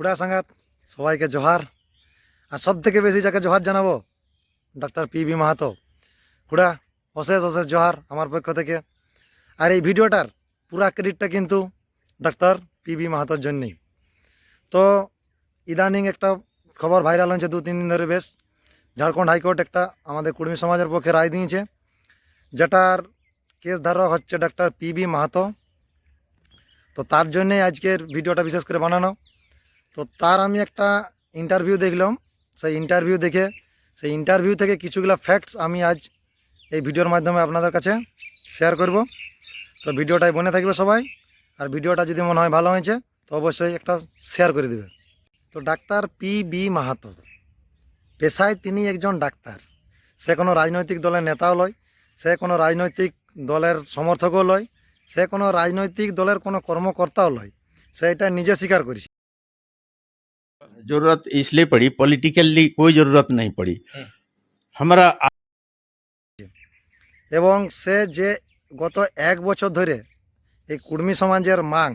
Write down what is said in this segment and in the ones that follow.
কুড়া সাঙ্গাত, সবাইকে জোহার। আর সব থেকে বেশি যাকে জোহার জানাব, ডাক্তার পি বি মাহাতো। কুড়া অশেষ অশেষ জোহার আমার পক্ষ থেকে। আর এই ভিডিওটার পুরা ক্রেডিটটা কিন্তু ডাক্তার পি বি মাহাতোর জন্যেই। তো ইদানিং একটা খবর ভাইরাল হয়েছে দু তিন দিন ধরে বেশ। ঝাড়খণ্ড হাইকোর্ট একটা আমাদের কুর্মী সমাজের পক্ষে রায় দিয়েছে, যেটার কেস ধারক হচ্ছে ডাক্তার পি বি মাহাতো। তো তার জন্যে আজকের ভিডিওটা বিশেষ করে বানানো। তো তার আমি একটা ইন্টারভিউ দেখলাম। সেই ইন্টারভিউ দেখে, সেই ইন্টারভিউ থেকে কিছুগুলো ফ্যাক্টস আমি আজ এই ভিডিওর মাধ্যমে আপনাদের কাছে শেয়ার করব। তো ভিডিওটাই বনে থাকবে সবাই, আর ভিডিওটা যদি মনে হয় ভালো হয়েছে, তো অবশ্যই একটা শেয়ার করে দেবে। তো ডাক্তার পি বি মাহাতো, পেশায় তিনি একজন ডাক্তার। সে কোনো রাজনৈতিক দলের নেতাও লয়, সে কোনো রাজনৈতিক দলের সমর্থকও লয়, সে কোনো রাজনৈতিক দলের কোনো কর্মকর্তাও লয়। সে এটা নিজে স্বীকার করেছে। जरूरत इसलिए पड़ी पॉलिटिकली कोई जरूरत नहीं पड़ी हमारा এবং সে যে গত এক বছর ধরে এই কুর্মী সমাজের মাং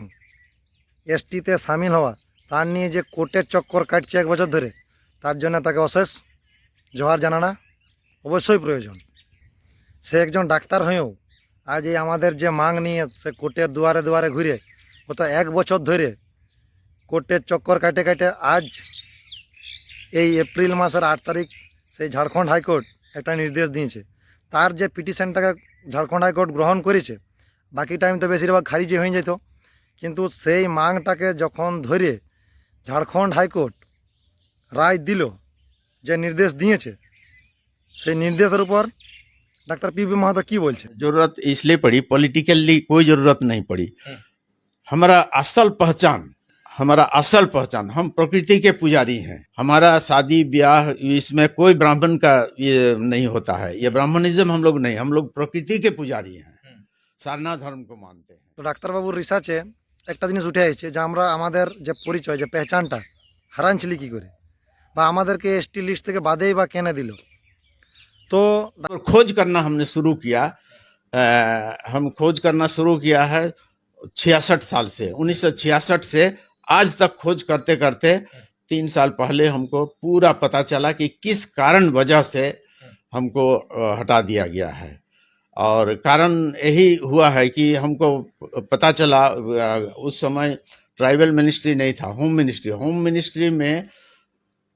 এসটিতে সামিল হওয়া তার নিয়ে যে কোর্টের চক্কর কাটছে এক বছর ধরে তার জন্য তাকে অশেষ জোহার জানানা অবশ্যই প্রয়োজন সে একজন ডাক্তার হয়েও আজ এই আমাদের যে মাং নিয়ে সে কোর্টের দুয়ারে দুয়ারে ঘুরে গত এক বছর ধরে কোর্টের চক্কর কাটে কাটে আজ এই এপ্রিল মাসের আট তারিখ সেই ঝাড়খণ্ড হাইকোর্ট একটা নির্দেশ দিয়েছে তার যে পিটিশনটাকে ঝাড়খণ্ড হাইকোর্ট গ্রহণ করেছে বাকি টাইম তো বেশিরভাগ খারিজি হয়ে যেত কিন্তু সেই মাংটাকে যখন ধরে ঝাড়খণ্ড হাইকোর্ট রায় দিল যে নির্দেশ দিয়েছে সেই নির্দেশের উপর ডাক্তার পি বি মাহাতো কী বলছে जरूरत इसलिए पड़ी पॉलिटिकली कोई जरूरत नहीं पड़ी हमारा असल पहचान हमारा असल पहचान हम प्रकृति के पुजारी हैं हमारा शादी ब्याह इसमें कोई ब्राह्मण का ये नहीं होता है ये ब्राह्मणिज्म हम लोग नहीं हम लोग प्रकृति के पुजारी हैं सारना धर्म को मानते हैं তো ডাক্তারবাবুর রিসার্চে একটা জিনিস উঠে আসছে যে আমরা আমাদের যে পরিচয় যে পেহচানটা হারানছিলি কী করে বা আমাদেরকে এসটি লিস্ট থেকে বাদেই বা কেনে দিল তো और खोज करना हमने शुरू किया अ, हम खोज करना शुरू किया है छियासठ साल से 1966 से आज तक खोज करते करते तीन साल पहले हमको पूरा पता चला कि किस कारण वजह से हमको हटा दिया गया है। और कारण यही हुआ है कि हमको पता चला उस समय ट्राइबल मिनिस्ट्री नहीं था, होम मिनिस्ट्री। होम मिनिस्ट्री में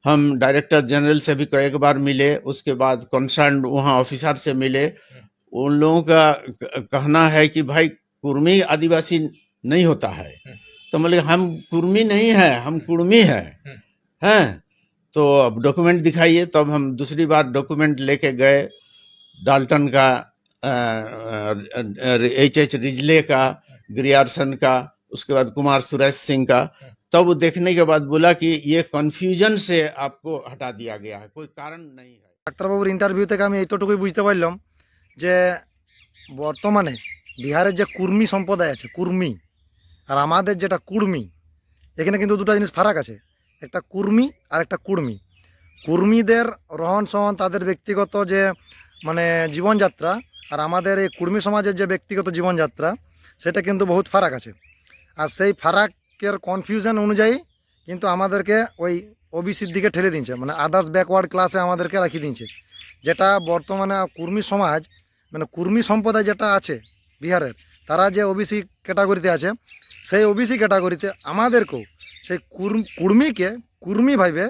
हम डायरेक्टर जनरल से भी कई बार मिले, उसके बाद कंसर्न वहाँ ऑफिसर से मिले। उन लोगों का, कहना है कि भाई, कुर्मी आदिवासी नहीं होता है। तो बोले हम कुर्मी नहीं है हम कुर्मी है हैं तो अब डॉक्यूमेंट दिखाइए तब हम दूसरी बार डॉक्यूमेंट लेके गए डाल्टन का एच एच रिजले का ग्रियारसन का उसके बाद कुमार सुरेश सिंह का तब वो देखने के बाद बोला कि ये कंफ्यूजन से आपको हटा दिया गया है कोई कारण नहीं है ডাক্তারবাবুর ইন্টারভিউ থেকে আমি এইটুকুই বুঝতে পারলাম যে বর্তমানে বিহারের যে কুর্মী সম্প্রদায় আছে কুর্মী আর আমাদের যেটা কুর্মী, এখানে কিন্তু দুটো জিনিস ফারাক আছে। একটা কুর্মী আর একটা কুর্মী। কুর্মীদের রহন সহন তাদের ব্যক্তিগত যে মানে জীবনযাত্রা আর আমাদের এই কুর্মী সমাজের যে ব্যক্তিগত জীবনযাত্রা, সেটা কিন্তু বহুত ফারাক আছে। আর সেই ফারাকের কনফিউশন অনুযায়ী কিন্তু আমাদেরকে ওই ওবিসির দিকে ঠেলে দিচ্ছে মানে আদার্স ব্যাকওয়ার্ড ক্লাসে আমাদেরকে রাখিয়ে দিচ্ছে যেটা বর্তমানে কুর্মী সমাজ মানে কুর্মী সম্প্রদায় যেটা আছে বিহারের, তারা যে ওবিসি ক্যাটাগরিতে আছে সেই ওবিসি ক্যাটাগরিতে আমাদেরকেও সেই কুর্ম কুর্মীকে, কুর্মী ভাইবে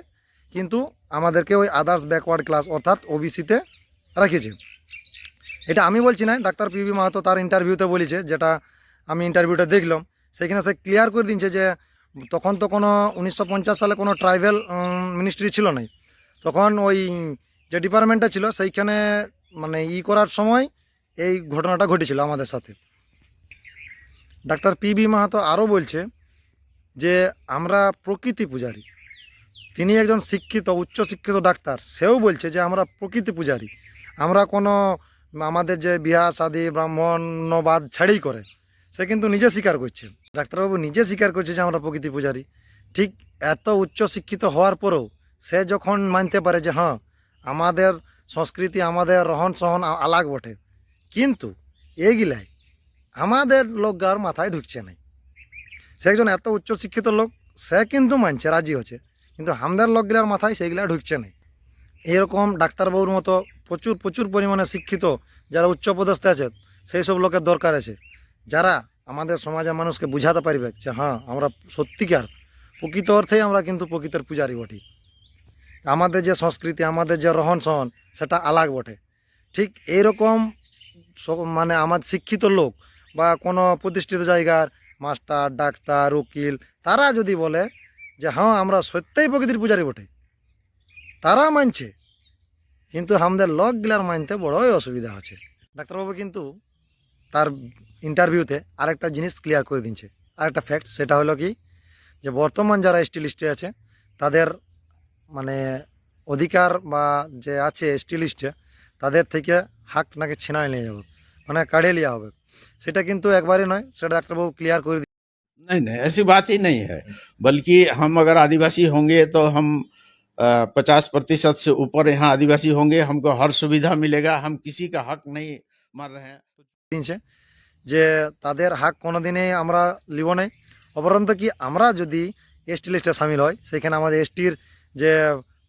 কিন্তু আমাদেরকে ওই আদার্স ব্যাকওয়ার্ড ক্লাস অর্থাৎ ওবিসিতে রাখিয়েছে এটা আমি বলছি না, ডাক্তার পিবি মাহাতো তার ইন্টারভিউতে বলেছে, যেটা আমি ইন্টারভিউটা দেখলাম সেখানে সে ক্লিয়ার করে দিচ্ছে যে তখন তো কোনো উনিশশো পঞ্চাশ সালে কোনো ট্রাইবেল মিনিস্ট্রি ছিল না তখন ওই যে ডিপার্টমেন্টটা ছিল, সেইখানে মানে ই করার সময় এই ঘটনাটা ঘটেছিল আমাদের সাথে। ডাক্তার পি বি মাহাতো আরও বলছে যে, আমরা প্রকৃতি পূজারী। তিনি একজন শিক্ষিত, উচ্চ শিক্ষিত ডাক্তার। সেও বলছে যে, আমরা প্রকৃতি পূজারী। আমরা কোনো আমাদের যে বিয়া শাদী ব্রাহ্মণ্যবাদ ছাড়েই করে। সে কিন্তু নিজে স্বীকার করছে। ডাক্তারবাবু নিজে স্বীকার করছে যে, আমরা প্রকৃতি পূজারী। ঠিক এত উচ্চ শিক্ষিত হওয়ার পরেও সে যখন মানতে পারে যে হ্যাঁ আমাদের সংস্কৃতি, আমাদের রহন সহন আলাগ বটে। কিন্তু এইগুলাই আমাদের লোকগার মাথায় ঢুকছে নাই। সে একজন এত উচ্চ শিক্ষিত লোক, সে কিন্তু মানছে, রাজি হচ্ছে। কিন্তু হামদার লোকগুলার মাথায় সেইগুলা ঢুকছে না এরকম ডাক্তারবাবুর মতো প্রচুর প্রচুর পরিমাণে শিক্ষিত যারা উচ্চপদস্থে আছে, সেই সব লোকের দরকার আছে। যারা আমাদের সমাজের মানুষকে বুঝাতে পারবে যে হ্যাঁ আমরা সত্যিকার প্রকৃত অর্থেই আমরা কিন্তু প্রকৃতের পূজারি বটি। আমাদের যে সংস্কৃতি, আমাদের যে রহন সহন সেটা আলাগ বটে। ঠিক এইরকম মানে আমার শিক্ষিত লোক বা কোনো প্রতিষ্ঠিত জায়গার মাস্টার, ডাক্তার, উকিল, তারা যদি বলে যে হ্যাঁ আমরা সত্যিই প্রকৃতির পূজারি বটে। তারা মানছে। কিন্তু আমাদের লোকগুলার মানতে বড়ই অসুবিধা আছে। ডাক্তারবাবু কিন্তু তার ইন্টারভিউতে আরেকটা জিনিস ক্লিয়ার করে দিচ্ছে আরেকটা ফ্যাক্ট সেটা হলো কি? যে, বর্তমান যারা এসটি লিস্টে আছে, তাদের মানে অধিকার বা যে আছে এসটি লিস্টে তাদের থেকে হাক নাকি ছিনায় নিয়ে যাবে। মানে কাড়িয়ে নেওয়া হবে। সেটা কিন্তু একবারই নয় সেটা ডাক্তারবাবু ক্লিয়ার করে नहीं नहीं ऐसी बात ही नहीं है बल्कि हम अगर आदिवासी होंगे तो हम पचास प्रतिशत से ऊपर यहाँ आदिवासी होंगे हमको हर सुविधा मिलेगा हम किसी का हक नहीं मार रहे हैं দিনছে যে তাদের হাক কোনোদিনই আমরা লিব নাই অপরন্ত কি আমরা যদি এসটি লিস্টে সামিল হয় সেখানে আমাদের এসটির যে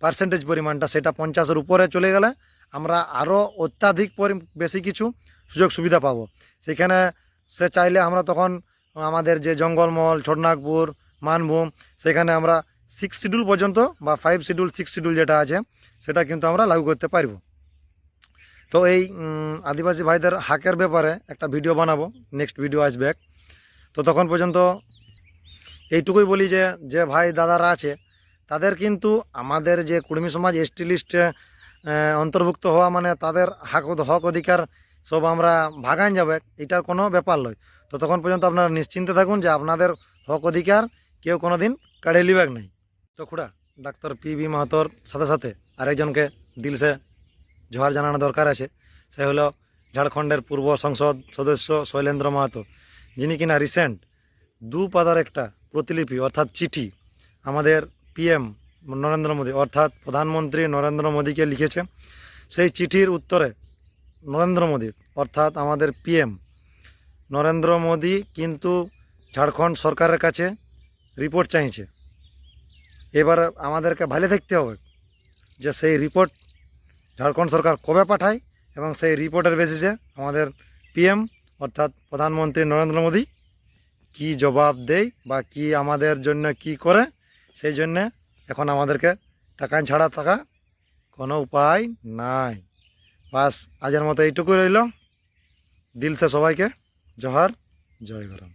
পার্সেন্টেজ পরিমাণটা সেটা পঞ্চাশের উপরে চলে গেলে আমরা আরও অত্যাধিক পরি বেশি কিছু সুযোগ সুবিধা পাবো সেখানে সে চাইলে আমরা তখন আমাদের যে জঙ্গলমহল, ছোটনাগপুর, মানভূম, সেখানে আমরা সিক্স শিডিউল পর্যন্ত বা ফাইভ শিডিউল সিক্স শিডিউল যেটা আছে, সেটা কিন্তু আমরা লাগু করতে পারব। তো এই আদিবাসী ভাইদের হাকের ব্যাপারে একটা ভিডিও বানাবো নেক্সট ভিডিও আসবে তো তখন পর্যন্ত এইটুকুই বলি যে যে ভাই দাদারা আছে, তাদের কিন্তু আমাদের যে কুর্মী সমাজ এসটি লিস্টে অন্তর্ভুক্ত হওয়া মানে তাদের হাক, হক অধিকার সব আমরা ভাগান যাবে, এটার কোনো ব্যাপার নয় তো তখন পর্যন্ত আপনারা নিশ্চিন্তে থাকুন যে আপনাদের হক অধিকার কেউ কোনো দিন কাড়ে লিবেক নাই। তো খুড়া, ডাক্তার পি বি মাহাতোর সাথে সাথে আরেকজনকে দিলসে জোহার জানানো দরকার আছে। সে হলো ঝাড়খণ্ডের পূর্ব সংসদ সদস্য শৈলেন্দ্র মাহাতো, যিনি কিনা রিসেন্ট দু পাতার একটা প্রতিলিপি অর্থাৎ চিঠি আমাদের পিএম নরেন্দ্র মোদী, অর্থাৎ প্রধানমন্ত্রী নরেন্দ্র মোদীকে লিখেছে। সেই চিঠির উত্তরে নরেন্দ্র মোদী, অর্থাৎ আমাদের পিএম নরেন্দ্র মোদী কিন্তু ঝাড়খণ্ড সরকারের কাছে রিপোর্ট চাইছে। এবার আমাদেরকে ভালো দেখতে হবে যে সেই রিপোর্ট ঝাড়খণ্ড সরকার কবে পাঠায় এবং সেই রিপোর্টের বেসিসে আমাদের পিএম অর্থাৎ প্রধানমন্ত্রী নরেন্দ্র মোদী কি জবাব দেয় বা কি আমাদের জন্য কি করে, সেই জন্যে এখন আমাদেরকে টাকা ছাড়া থাকা কোনো উপায় নাই। বাস আজের মতো এইটুকুই রইল। দিলসে সবাইকে। জহার জয় গরম।